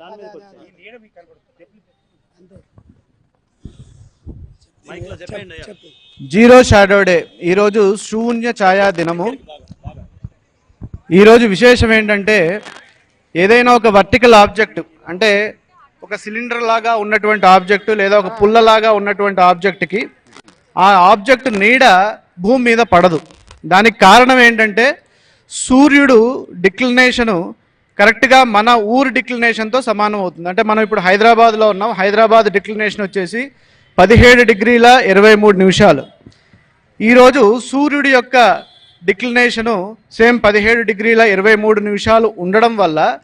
దాని zero shadow day. ఈరోజు శూన్య ఛాయా దినము. ఈరోజు విశేషం ఏంటంటే ఏదైనా ఒక వర్టికల్ ఆబ్జెక్ట్ అంటే ఒక సిలిండర్ లాగా ఉన్నటువంటి ఆబ్జెక్ట్ లేదా ఒక పుల్లలాగా ఉన్నటువంటి ఆబ్జెక్ట్కి ఆ ఆబ్జెక్ట్ నీడ భూమి మీద పడదు. దానికి కారణం ఏంటంటే సూర్యుడు డిక్లినేషను కరెక్ట్గా మన ఊరు డిక్లినేషన్తో సమానం అవుతుంది. అంటే మనం ఇప్పుడు హైదరాబాద్లో ఉన్నాం. హైదరాబాద్ డిక్లినేషన్ వచ్చేసి పదిహేడు డిగ్రీల ఇరవై మూడు నిమిషాలు. ఈరోజు సూర్యుడి యొక్క డిక్లినేషను సేమ్ పదిహేడు డిగ్రీల ఇరవై మూడు నిమిషాలు ఉండడం వల్ల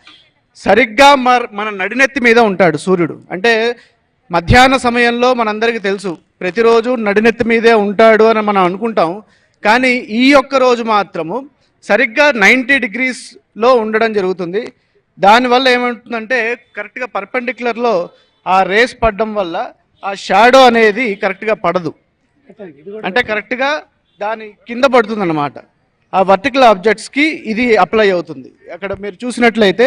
సరిగ్గా మర్ మన నడినెత్తి మీద ఉంటాడు సూర్యుడు. అంటే మధ్యాహ్న సమయంలో మనందరికీ తెలుసు ప్రతిరోజు నడినెత్తి మీదే ఉంటాడు అని మనం అనుకుంటాం. కానీ ఈ యొక్క రోజు మాత్రము సరిగ్గా నైంటీ డిగ్రీస్లో ఉండడం జరుగుతుంది. దానివల్ల ఏమవుతుందంటే కరెక్ట్గా పర్పెండిక్యులర్లో ఆ రేస్ పడడం వల్ల ఆ షాడో అనేది కరెక్ట్గా పడదు. అంటే కరెక్ట్గా దాని కింద పడుతుంది అనమాట ఆ వర్టికల్ ఆబ్జెక్ట్స్కి ఇది అప్లై అవుతుంది. అక్కడ మీరు చూసినట్లయితే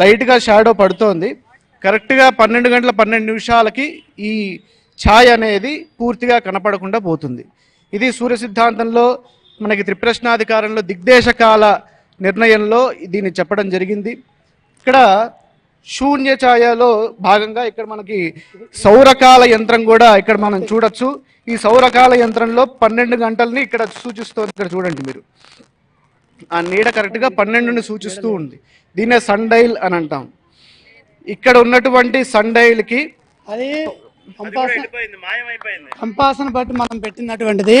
లైట్గా షాడో పడుతోంది. కరెక్ట్గా పన్నెండు గంటల పన్నెండు నిమిషాలకి ఈ ఛాయ్ అనేది పూర్తిగా కనపడకుండా పోతుంది. ఇది సూర్య సిద్ధాంతంలో మనకి త్రిప్రశ్నాధికారంలో దిగ్దేశకాల నిర్ణయంలో దీన్ని చెప్పడం జరిగింది. ఇక్కడ శూన్య ఛాయలో భాగంగా ఇక్కడ మనకి సౌరకాల యంత్రం కూడా ఇక్కడ మనం చూడొచ్చు. ఈ సౌరకాల యంత్రంలో పన్నెండు గంటల్ని ఇక్కడ సూచిస్తుంది. ఇక్కడ చూడండి మీరు. ఆ నీడ కరెక్ట్గా పన్నెండుని సూచిస్తూ ఉంది. దీన్నే సన్ డైల్ అని అంటాం. ఇక్కడ ఉన్నటువంటి సన్ డైల్కి అది కంపాస్ను బట్టి మనం పెట్టినటువంటిది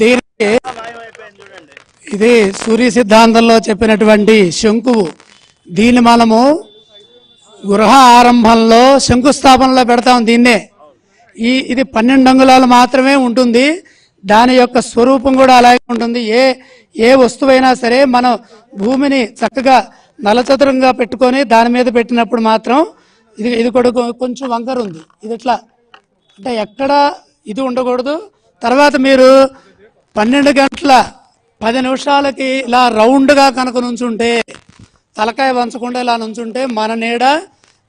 దీనికి మాయమైపోయింది చూడండి. ఇది సూర్య సిద్ధాంతంలో చెప్పినటువంటి శంకువు. దీన్ని మనము గృహ ఆరంభంలో శంకుస్థాపనలో పెడతాం దీన్నే. ఈ ఇది పన్నెండు అంగుళాలు మాత్రమే ఉంటుంది. దాని యొక్క స్వరూపం కూడా అలాగే ఉంటుంది. ఏ ఏ వస్తువైనా సరే మనం భూమిని చక్కగా నలచతురంగా పెట్టుకొని దాని మీద పెట్టినప్పుడు మాత్రం ఇది ఇది కూడా కొంచెం వంకర ఉంది. ఇది ఇట్లా అంటే ఎక్కడ ఇది ఉండకూడదు. తర్వాత మీరు పన్నెండు గంటల పది నిమిషాలకి ఇలా రౌండ్గా కనుక నుంచుంటే తలకాయ వంచకుండా ఇలా నుంచుంటే మన నీడ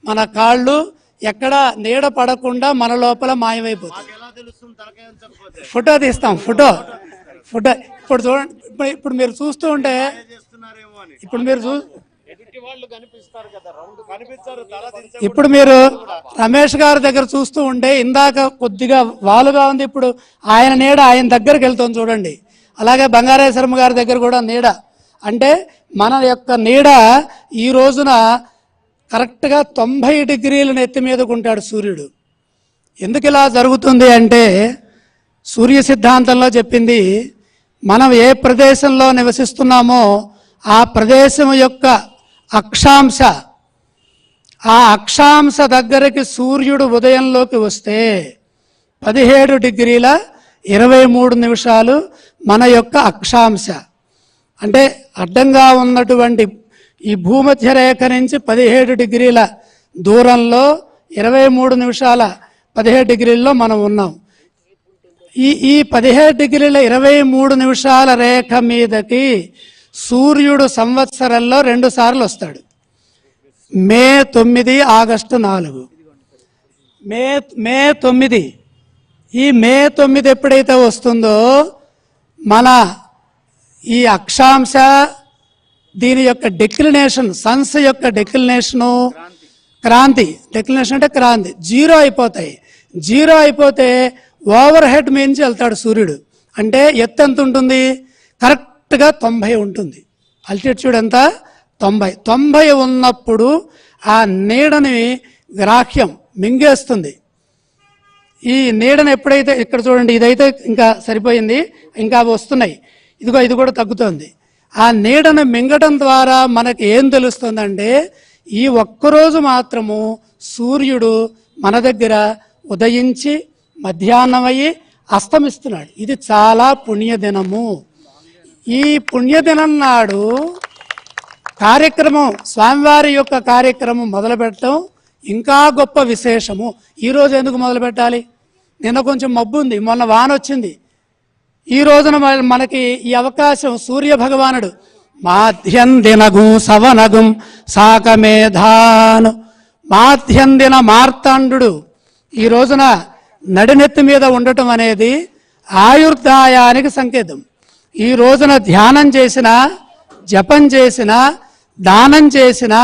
మన కాళ్ళు ఎక్కడ నీడ పడకుండా మన లోపల మాయమైపోతుంది. ఫోటో తీస్తాం ఫోటో. ఫోటో. ఇప్పుడు చూడండి ఇప్పుడు మీరు చూస్తూ ఉంటే ఇప్పుడు మీరు చూ ఇప్పుడు మీరు రమేష్ గారి దగ్గర చూస్తూ ఉంటే ఇందాక కొద్దిగా వాలుగా ఉంది ఇప్పుడు ఆయన నీడ ఆయన దగ్గరికి వెళ్తుంది చూడండి. అలాగే బంగారేశ్వరమ్మ గారి దగ్గర కూడా నీడ. అంటే మన యొక్క నీడ ఈ రోజున కరెక్ట్గా తొంభై డిగ్రీల నెత్తి మీదకు ఉంటాడు సూర్యుడు. ఎందుకు ఇలా జరుగుతుంది అంటే సూర్య సిద్ధాంతంలో చెప్పింది మనం ఏ ప్రదేశంలో నివసిస్తున్నామో ఆ ప్రదేశం యొక్క అక్షాంశ. ఆ అక్షాంశ దగ్గరికి సూర్యుడు ఉదయంలోకి వస్తే పదిహేడు డిగ్రీల ఇరవై మూడు నిమిషాలు మన యొక్క అక్షాంశ. అంటే అడ్డంగా ఉన్నటువంటి ఈ భూమధ్య రేఖ నుంచి పదిహేడు డిగ్రీల దూరంలో ఇరవై మూడు నిమిషాల పదిహేడు డిగ్రీల్లో మనం ఉన్నాం. ఈ ఈ పదిహేడు డిగ్రీల ఇరవై మూడు నిమిషాల రేఖ మీదకి సూర్యుడు సంవత్సరంలో రెండు సార్లు వస్తాడు. మే తొమ్మిది ఆగస్టు నాలుగు. మే మే తొమ్మిది. ఈ మే తొమ్మిది ఎప్పుడైతే వస్తుందో మన ఈ అక్షాంశ దీని యొక్క డెక్లినేషన్ సన్స్ యొక్క డెక్లినేషను క్రాంతి డెక్లినేషన్ అంటే క్రాంతి జీరో అయిపోతాయి. జీరో అయిపోతే ఓవర్ హెడ్ మీంచి వెళ్తాడు సూర్యుడు. అంటే ఎత్తు ఎంత ఉంటుంది? కరెక్ట్ కరెక్ట్గా తొంభై ఉంటుంది. అల్టిట్యూడ్ ఎంత? తొంభై. తొంభై ఉన్నప్పుడు ఆ నీడని గ్రాహ్యం మింగేస్తుంది. ఈ నీడను ఎప్పుడైతే ఇక్కడ చూడండి ఇదైతే ఇంకా సరిపోయింది ఇంకా అవి వస్తున్నాయి. ఇదిగో ఇది కూడా తగ్గుతుంది. ఆ నీడను మింగటం ద్వారా మనకి ఏం తెలుస్తుందంటే ఈ ఒక్కరోజు మాత్రము సూర్యుడు మన దగ్గర ఉదయించి మధ్యాహ్నమయ్యి అస్తమిస్తున్నాడు. ఇది చాలా పుణ్యదినము. ఈ పుణ్యదినం నాడు కార్యక్రమం స్వామివారి యొక్క కార్యక్రమం మొదలు పెట్టడం ఇంకా గొప్ప విశేషము. ఈరోజు ఎందుకు మొదలు పెట్టాలి? నిన్న కొంచెం మబ్బు ఉంది మొన్న వాన వచ్చింది. ఈ రోజున మనకి ఈ అవకాశం సూర్య భగవానుడు. మాధ్యందినగు సవనగుం సాకమేధాను మాధ్యందిన మార్తాండు. ఈ రోజున నడినెత్తి మీద ఉండటం అనేది ఆయుర్దాయానికి సంకేతం. ఈ రోజున ధ్యానం చేసిన జపం చేసిన దానం చేసిన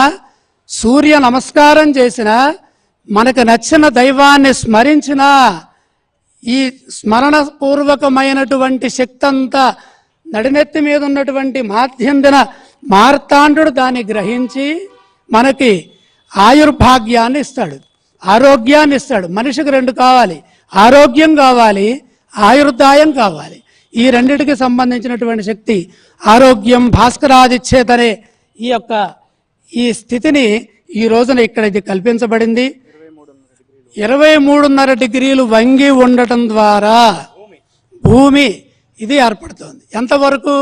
సూర్య నమస్కారం చేసిన మనకు నచ్చిన దైవాన్ని స్మరించిన ఈ స్మరణపూర్వకమైనటువంటి శక్తి అంతా నడినెత్తి మీద ఉన్నటువంటి మాధ్యందిన మార్తాండు దాన్ని గ్రహించి మనకి ఆయుర్భాగ్యాన్ని ఇస్తాడు ఆరోగ్యాన్ని ఇస్తాడు. మనిషికి రెండు కావాలి ఆరోగ్యం కావాలి ఆయుర్దాయం కావాలి. ఈ రెండిటికి సంబంధించినటువంటి శక్తి ఆరోగ్యం భాస్కరాదిచ్చేతనే ఈ యొక్క ఈ స్థితిని ఈ రోజున ఇక్కడ ఇది కల్పించబడింది. ఇరవై మూడున్నర డిగ్రీలు వంగి ఉండటం ద్వారా భూమి ఇది ఏర్పడుతుంది. ఎంతవరకు?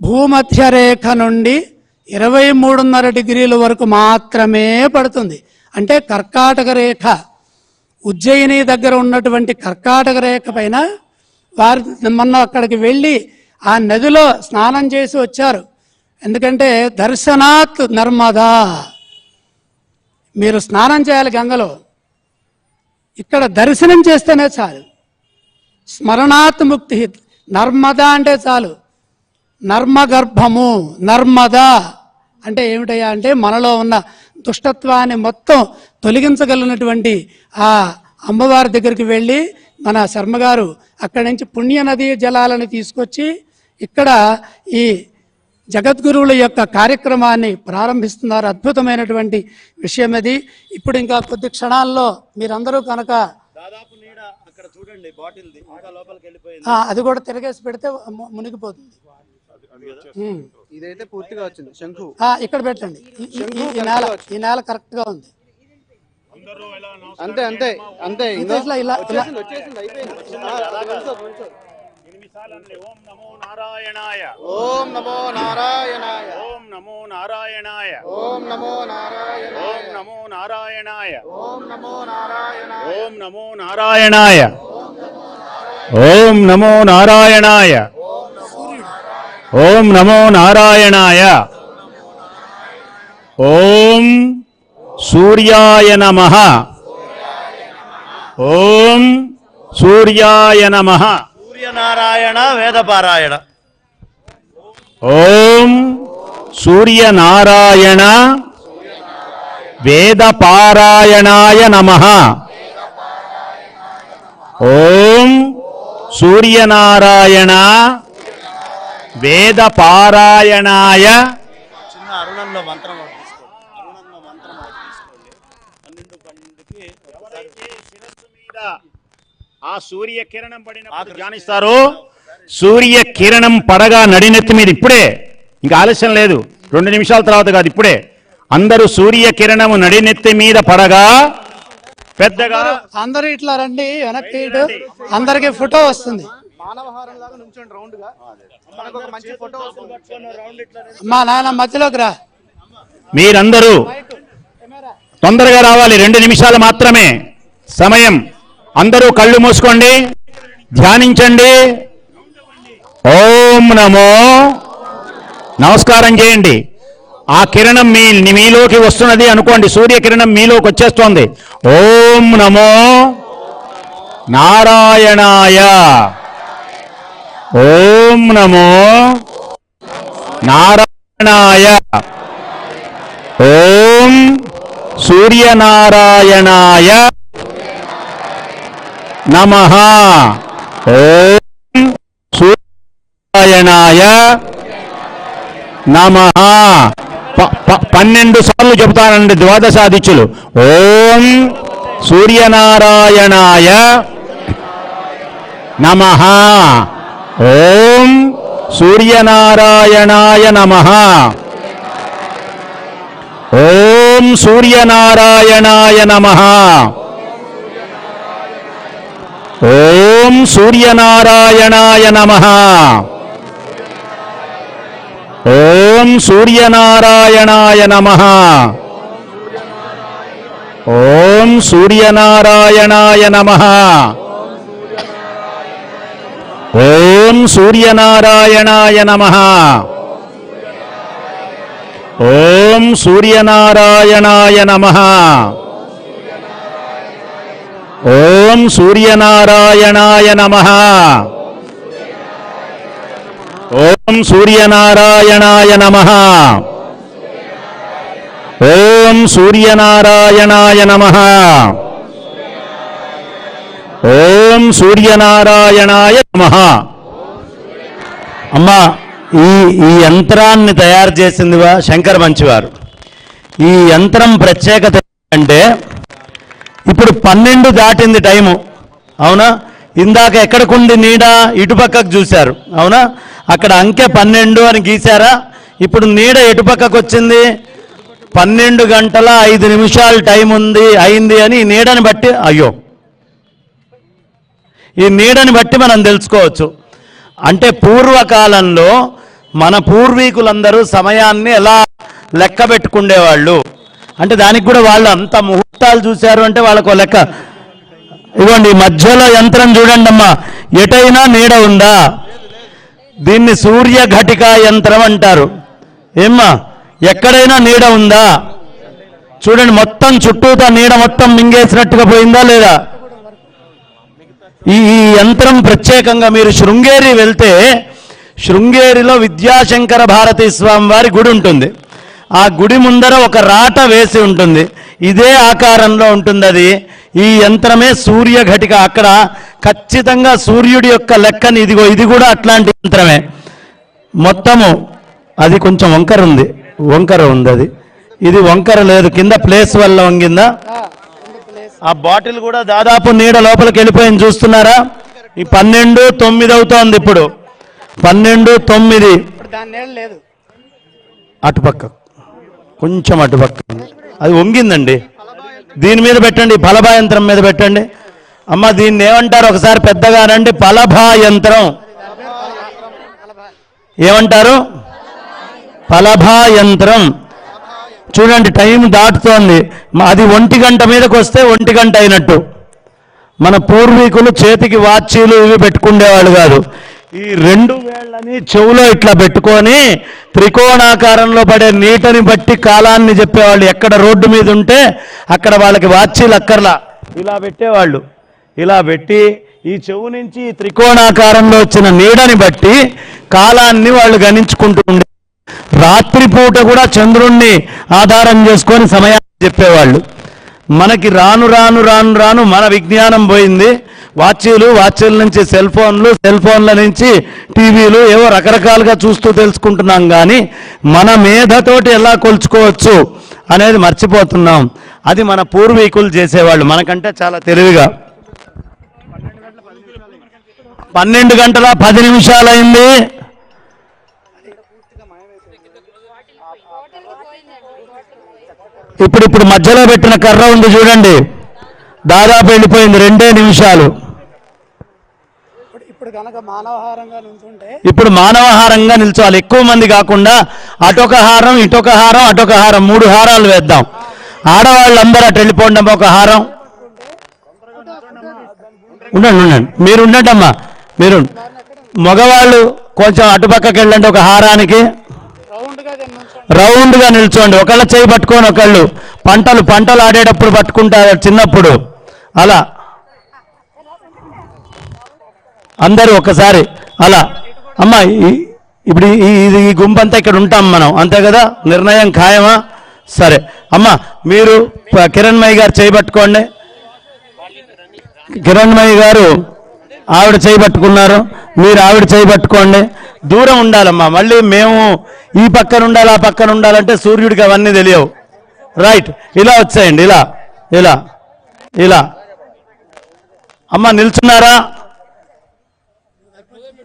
భూమధ్య రేఖ నుండి ఇరవై మూడున్నర డిగ్రీల వరకు మాత్రమే పడుతుంది. అంటే కర్కాటక రేఖ ఉజ్జయిని దగ్గర ఉన్నటువంటి కర్కాటక రేఖ పైన వారు మొన్న అక్కడికి వెళ్ళి ఆ నదిలో స్నానం చేసి వచ్చారు. ఎందుకంటే దర్శనాత్ నర్మదా. మీరు స్నానం చేయాలి గంగలో. ఇక్కడ దర్శనం చేస్తేనే చాలు. స్మరణాత్ ముక్తి నర్మద అంటే చాలు. నర్మగర్భము నర్మద. అంటే ఏమిటయ్యా అంటే మనలో ఉన్న దుష్టత్వాన్ని మొత్తం తొలగించగలిగినటువంటి ఆ అమ్మవారి దగ్గరికి వెళ్ళి మన శర్మగారు అక్కడి నుంచి పుణ్య నదీ జలాలను తీసుకొచ్చి ఇక్కడ ఈ జగద్గురువుల యొక్క కార్యక్రమాన్ని ప్రారంభిస్తున్నారు. అద్భుతమైనటువంటి విషయం ఇది ఇప్పుడు ఇంకా కొద్ది క్షణాల్లో మీరందరూ కనుక దాదాపు నీడ అక్కడ చూడండి బాటిల్ ఇంకా లోపలికి వెళ్ళిపోయింది. ఆ, అది కూడా తిరగేసి పెడితే మునిగిపోతుంది. ఇదైతే పూర్తిగా వచ్చింది. శంఖు. ఆ, ఇక్కడ పెట్టండి. ఈ- ఈ- ఈ- ఈ నేల ఈ నేల కరెక్ట్గా ఉంది. అంతే అంతే అంతే ఇట్లా ఇలా ఇలా వచ్చేసింది అయిపోయింది. ఓం నమో నారాయణాయ. ఓం నమో నారాయణాయ. ఓం నమో నారాయణాయ. ఓం నమో నారాయణ ఓం నమో నారాయణాయ. ఓం నమో నారాయణ ఓం నమో నారాయణాయ. ఓం నమో నారాయణాయ. ఓం నమో నారాయణాయ. ఓం సూర్యాయ నమ ఓం సూర్యాయ నమ సూర్యనారాయణ వేదపారాయణ ఓం సూర్యనారాయణ వేదపారాయణాయ నమ ఓం సూర్యనారాయణ వేదపారాయణాయ చిన్న అరుణంలో మంత్రం ఒకటి తీసుకోండి అరుణంలో మంత్రం ఒకటి తీసుకోండి పన్నెండు పన్నెండుకి ఎవరైతే శిరస్సు మీద ఆ సూర్య కిరణం పడిన ధ్యానిస్తారు. సూర్య కిరణం పడగా నడినెత్తి మీద ఇప్పుడే. ఇంకా ఆలస్యం లేదు. రెండు నిమిషాల తర్వాత కాదు ఇప్పుడే. అందరూ సూర్య కిరణము నడినెత్తి మీద పడగా పెద్దగా అందరూ ఇట్లా రండి వెనక్కి అందరికి ఫోటో వస్తుంది. మానవహారం లాగా నుంచోండి రౌండ్గా. మనకు ఒక మంచి ఫోటో వస్తుంది. మా నాన్న మధ్యలోకి రా. మీరందరూ తొందరగా రావాలి. రెండు నిమిషాలు మాత్రమే. సమయం. అందరూ కళ్ళు మూసుకోండి ధ్యానించండి. ఓం నమో. నమస్కారం చేయండి. ఆ కిరణం మీ మీలోకి వస్తున్నది అనుకోండి సూర్యకిరణం మీలోకి వచ్చేస్తోంది. ఓం నమో. నారాయణాయ. ఓం నమో. నారాయణాయ. ఓం సూర్యనారాయణాయ. నమ. ఓం సూర్యనారాయణాయ నమ. పన్నెండు సార్లు చెబుతానండి ద్వాదశాదిత్యులు. ఓం సూర్యనారాయణాయ నమ. ఓం సూర్యనారాయణాయ నమ. ఓం సూర్యనారాయణాయ నమ. ఓం సూర్యనారాయణాయ నమ ఓం సూర్యనారాయణాయ నమ ఓం సూర్యనారాయణాయ నమ ఓం సూర్యనారాయణాయ నమ ఓం సూర్యనారాయణాయ నమ ఓం సూర్యనారాయణాయ నమ. ఓం సూర్యనారాయణాయ నమ. ఓం సూర్యనారాయణాయ నమ. ఓం సూర్యనారాయణాయ నమ. అమ్మా ఈ ఈ యంత్రాన్ని తయారు చేసిందివా శంకర మంచివారు. ఈ యంత్రం ప్రత్యేకత అంటే పన్నెండు దాటింది టైము. అవునా? ఇందాక ఎక్కడికుండి నీడ ఇటుపక్కకు చూశారు. అవునా? అక్కడ అంకె పన్నెండు అని గీశారా? ఇప్పుడు నీడ ఎటుపక్కకు వచ్చింది? పన్నెండు గంటల ఐదు నిమిషాలు టైం ఉంది అయింది అని ఈ నీడని బట్టి అయ్యో. ఈ నీడని బట్టి మనం తెలుసుకోవచ్చు. అంటే పూర్వకాలంలో మన పూర్వీకులందరూ సమయాన్ని ఎలా లెక్క పెట్టుకుండేవాళ్ళు? అంటే దానికి కూడా వాళ్ళు అంత ముహూర్తాలు చూశారు అంటే వాళ్ళకు లెక్క. ఇదిగోండి ఈ మధ్యలో యంత్రం చూడండి అమ్మా. ఎటైనా నీడ ఉందా? దీన్ని సూర్య ఘటికా యంత్రం అంటారు. ఏమ్మా ఎక్కడైనా నీడ ఉందా? చూడండి మొత్తం చుట్టూతా నీడ మొత్తం మింగేసినట్టుగా పోయిందా లేదా? ఈ యంత్రం ప్రత్యేకంగా మీరు శృంగేరి వెళ్తే శృంగేరిలో విద్యాశంకర భారతీ స్వామి వారి గుడి ఉంటుంది. ఆ గుడి ముందర ఒక రాట వేసి ఉంటుంది. ఇదే ఆకారంలో ఉంటుంది అది ఈ యంత్రమే సూర్య ఘటిక. అక్కడ ఖచ్చితంగా సూర్యుడి యొక్క లెక్కని ఇదిగో ఇది కూడా అట్లాంటి యంత్రమే. మొత్తము అది కొంచెం వంకర ఉంది. వంకర ఉంది అది ఇది వంకర లేదు. కింద ప్లేస్ వల్ల వంగిందా? ఆ బాటిల్ కూడా దాదాపు నీడ లోపలికి వెళ్ళిపోయింది. చూస్తున్నారా? ఈ పన్నెండు తొమ్మిది అవుతోంది ఇప్పుడు. పన్నెండు తొమ్మిది. అటుపక్క. కొంచెం అటుపక్క అది వంగిందండి. దీని మీద పెట్టండి ఫలభా యంత్రం మీద పెట్టండి. అమ్మ దీన్ని ఏమంటారు? ఒకసారి పెద్దగా రండి. యంత్రం. ఏమంటారు? ఫలభా యంత్రం. చూడండి టైం దాటుతోంది. అది ఒంటి గంట మీదకి వస్తే ఒంటి గంట అయినట్టు. మన పూర్వీకులు చేతికి వాచీలు ఇవి పెట్టుకునేవాళ్ళు కాదు. ఈ రెండు వేళ్ళని చెవులో ఇట్లా పెట్టుకొని త్రికోణాకారంలో పడే నీటని బట్టి కాలాన్ని చెప్పేవాళ్ళు. ఎక్కడ రోడ్డు మీద ఉంటే అక్కడ వాళ్ళకి వాచీలు అక్కర్లా. ఇలా పెట్టేవాళ్ళు. ఇలా పెట్టి ఈ చెవు నుంచి ఈ త్రికోణాకారంలో వచ్చిన నీడని బట్టి కాలాన్ని వాళ్ళు గణించుకుంటూ ఉండే రాత్రిపూట కూడా చంద్రుణ్ణి ఆధారం చేసుకొని సమయాన్ని చెప్పేవాళ్ళు. మనకి రాను రాను రాను రాను మన విజ్ఞానం పోయింది. వాచ్యులు వాచ్యుల నుంచి సెల్ ఫోన్లు సెల్ ఫోన్ల నుంచి టీవీలు ఏవో రకరకాలుగా చూస్తూ తెలుసుకుంటున్నాం కానీ మన మేధతోటి ఎలా కొలుచుకోవచ్చు అనేది మర్చిపోతున్నాం. అది మన పూర్వీకులు చేసేవాళ్ళు. మనకంటే చాలా తెలివిగా. పన్నెండు గంటల పది నిమిషాలైంది. ఇప్పుడు ఇప్పుడు మధ్యలో పెట్టిన కర్ర ఉంది చూడండి. దాదాపు వెళ్ళిపోయింది రెండే నిమిషాలు. ఇప్పుడు కనుక మానవహారంగా ఇప్పుడు మానవహారంగా నిల్చోవాలి. ఎక్కువ మంది కాకుండా అటొక హారం ఇటొక హారం అటొక హారం మూడు హారాలు వేద్దాం. ఆడవాళ్ళందరూ అటు వెళ్ళిపోండి ఒక హారం. ఉండండి ఉండండి. మీరు ఉండండి అమ్మా మీరు మగవాళ్ళు కొంచెం అటుపక్కకి వెళ్ళండి ఒక హారానికి. రౌండ్గా నిల్చోండి. ఒకళ్ళ చేయి పట్టుకొని ఒకళ్ళు పంటలు పంటలు ఆడేటప్పుడు పట్టుకుంటారు చిన్నప్పుడు. అలా. అందరూ ఒకసారి అలా. అమ్మ ఇప్పుడు ఈ ఇది ఈ గుంపంతా ఇక్కడ ఉంటాం మనం. అంతే కదా? నిర్ణయం ఖాయమా? సరే. అమ్మ మీరు ప- కిరణ్మయ్య గారు చేయబట్టుకోండి కిరణ్మయ్య గారు ఆవిడ చేయబట్టుకున్నారు మీరు ఆవిడ చేయబట్టుకోండి దూరం ఉండాలమ్మా. మళ్ళీ మేము ఈ పక్కన ఉండాలి ఆ పక్కన ఉండాలంటే సూర్యుడికి అవన్నీ తెలియవు. రైట్ ఇలా వచ్చేయండి ఇలా ఇలా ఇలా. అమ్మ నిల్చున్నారా?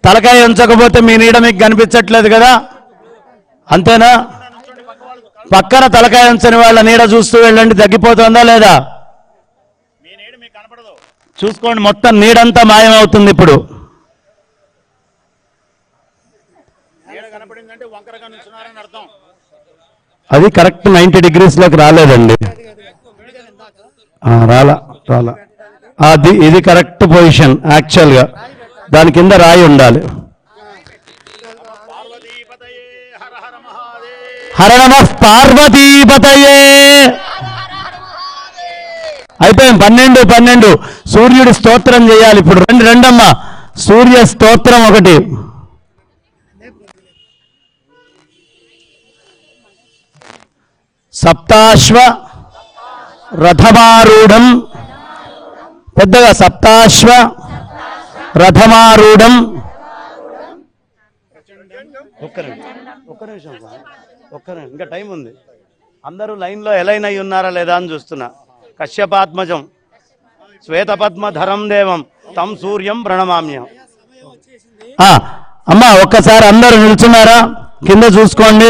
తలకాయ ఉంచకపోతే మీ నీడ మీకు కనిపించట్లేదు కదా? అంతేనా? పక్కన తలకాయ ఉంచని వాళ్ళ నీడ చూస్తూ వెళ్ళండి తగ్గిపోతుందా లేదా? చూసుకోండి మొత్తం నీడంతా మాయమవుతుంది ఇప్పుడు. అది కరెక్ట్ నైంటీ డిగ్రీస్లోకి రాలేదండి. ఆ, రాలా రాలా. అది ఇది కరెక్ట్ పొజిషన్ యాక్చువల్గా. దాని కింద రాయి ఉండాలి. హర నమ పార్వతీపతయే. అయిపోయింది పన్నెండు పన్నెండు. సూర్యుడి స్తోత్రం చేయాలి. ఇప్పుడు రెండు రెండమ్మా. సూర్య స్తోత్రం ఒకటి. సప్తాశ్వ రథమారూఢం. పెద్దగా సప్తాశ్వ రథమారూఢం. ఒక్క నిమిషం ఒక్క నిమిషం. ఒక్క నిమిషం. ఇంకా టైం ఉంది. అందరూ లైన్లో ఎలైన్ అయి ఉన్నారా లేదా అని చూస్తున్నా. కశ్యపాత్మజం శ్వేతపద్మధరం దేవం తం సూర్యం ప్రణమామ్యం అమ్మా ఒక్కసారి అందరూ నిల్చున్నారా? కింద చూసుకోండి.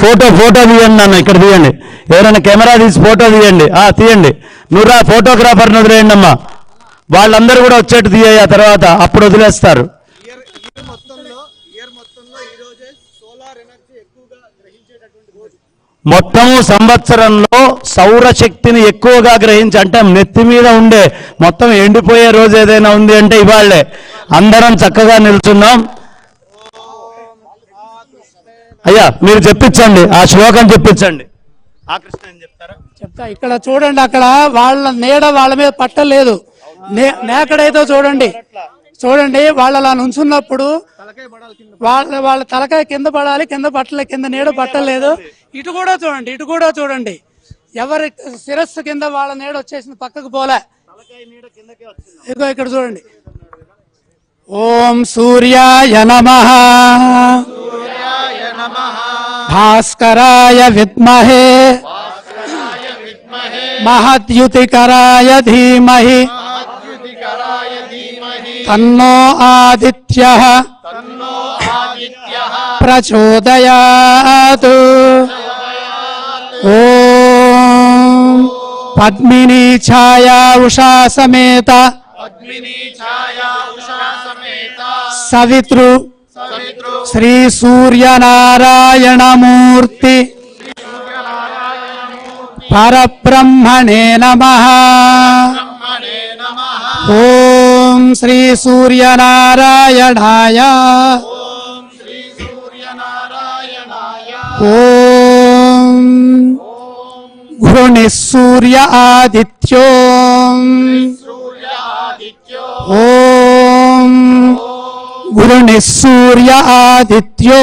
ఫోటో ఫోటో తీయండి నన్ను ఇక్కడ తీయండి. ఎవరైనా కెమెరా తీసి ఫోటో తీయండి. ఆ తీయండి. నువ్వురా ఫోటోగ్రాఫర్ని వదిలేయండి అమ్మా. వాళ్ళందరూ కూడా వచ్చేట్టు తీయ తర్వాత అప్పుడు వదిలేస్తారు. మొత్తము సంవత్సరంలో సౌరశక్తిని ఎక్కువగా గ్రహించి అంటే నెత్తి మీద ఉండే మొత్తం ఎండిపోయే రోజు ఏదైనా ఉంది అంటే ఇవాళ్ళే అందరం చక్కగా నిల్చున్నాం. అయ్యా మీరు చెప్పించండి. ఆ శ్లోకం చెప్పించండి. ఆ కృష్ణ ఏం చెప్తారా? చెప్తా ఇక్కడ చూడండి అక్కడ వాళ్ళ నీడ వాళ్ళ మీద పట్టలేదు. నే- నేకడైతే చూడండి. చూడండి వాళ్ళు అలా నుంచున్నప్పుడు వాళ్ళ వాళ్ళ తలకాయ కింద పడాలి కింద పట్టలే కింద నీడ పట్టలేదు. ఇటు కూడా చూడండి ఇటు కూడా చూడండి. ఎవరి శిరస్సు కింద వాళ్ళ నీడ వచ్చేసింది పక్కకు పోలే. ఇదిగో ఇక్కడ చూడండి. ఓం సూర్యాయ నమ భాస్కరాయ విద్మహే మహద్యుతికరాయ ధీమహి తన్నో ఆదిత్య ప్రచోదయాత్ ఓం పద్మిని ఛాయా ఉషా సమేత సవితృ శ్రీ సూర్యనారాయణమూర్తి పరబ్రహ్మణే నమ ఓం శ్రీ సూర్యనారాయణాయ ఓం घृणिः सूर्य आदित्यो ఓం గురుని సూర్య ఆదిత్యో.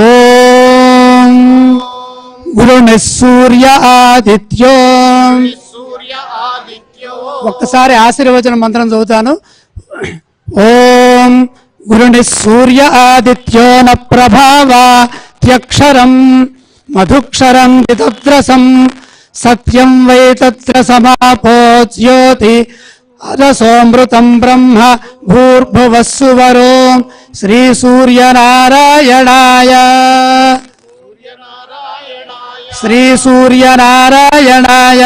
ఓం గురుని సూర్య ఆదిత్యో. ఒక్కసారి ఆశీర్వచన మంత్రం చదువుతాను. ఓం గురుని సూర్య ఆదిత్యో న త్యక్షరం మధుక్షరం దితద్రసం సత్యం వై తత్ర సమాపో జ్యోతి అదసోమృతం బ్రహ్మ భూర్భువస్సువరో శ్రీ సూర్యనారాయణాయ శ్రీ సూర్యనారాయణాయ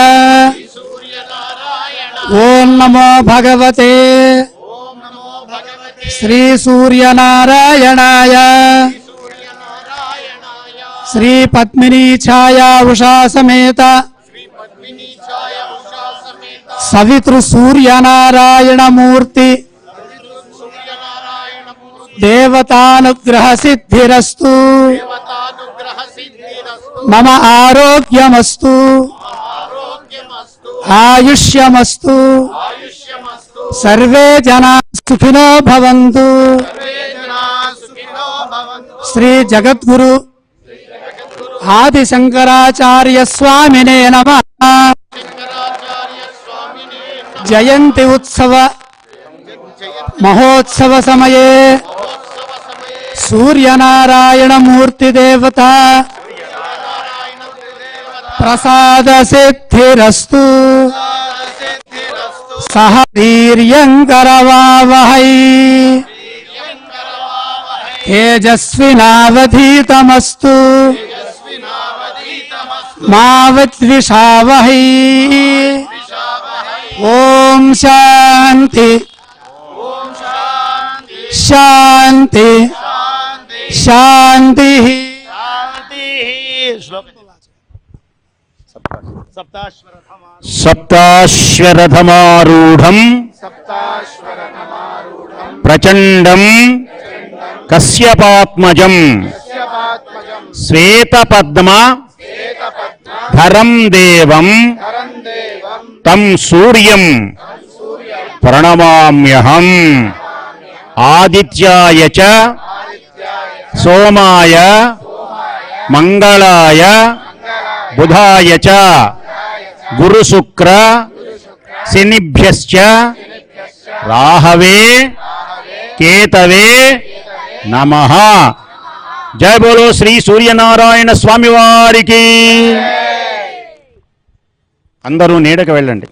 ఓం నమో భగవతే శ్రీ సూర్యనారాయణాయ శ్రీ పద్మినీ ఛాయా ఉషా సమేత సవితృ సూర్యనారాయణమూర్తి. దేవతానుగ్రహ సిద్ధిరస్తు మమ ఆరోగ్యమస్తు. ఆయుష్యమస్తు. సర్వే జనా సుఖినో భవంతు. శ్రీ జగద్గురు ఆది శంకరాచార్య స్వామినే నమ. జయంతి ఉత్సవ మహోత్సవ సమయే సూర్యనారాయణ మూర్తి దేవత ప్రసాద సిద్ధిరస్తు సహ వీర్యంకరవావహై తేజస్వినావధీతమస్తు మావద్విషావహై ఓం శాంతి. శాంతి. శాంతి. సప్తాశ్వరథమారూఢం. ప్రచండం. కశ్యపాత్మజం. శ్వేతపద్మ. ధరం దేవం. తం సూర్యం ప్రణమామ్యహం. ఆదిత్యాయ చ సోమాయ మంగళాయ బుధాయ చ గురుశుక్ర శనిభ్యశ్చ రాహవే కేతవే నమ. జయ బోలో శ్రీ సూర్యనారాయణ స్వామివారికి. వారికి అందరూ నీడకు వెళ్ళండి.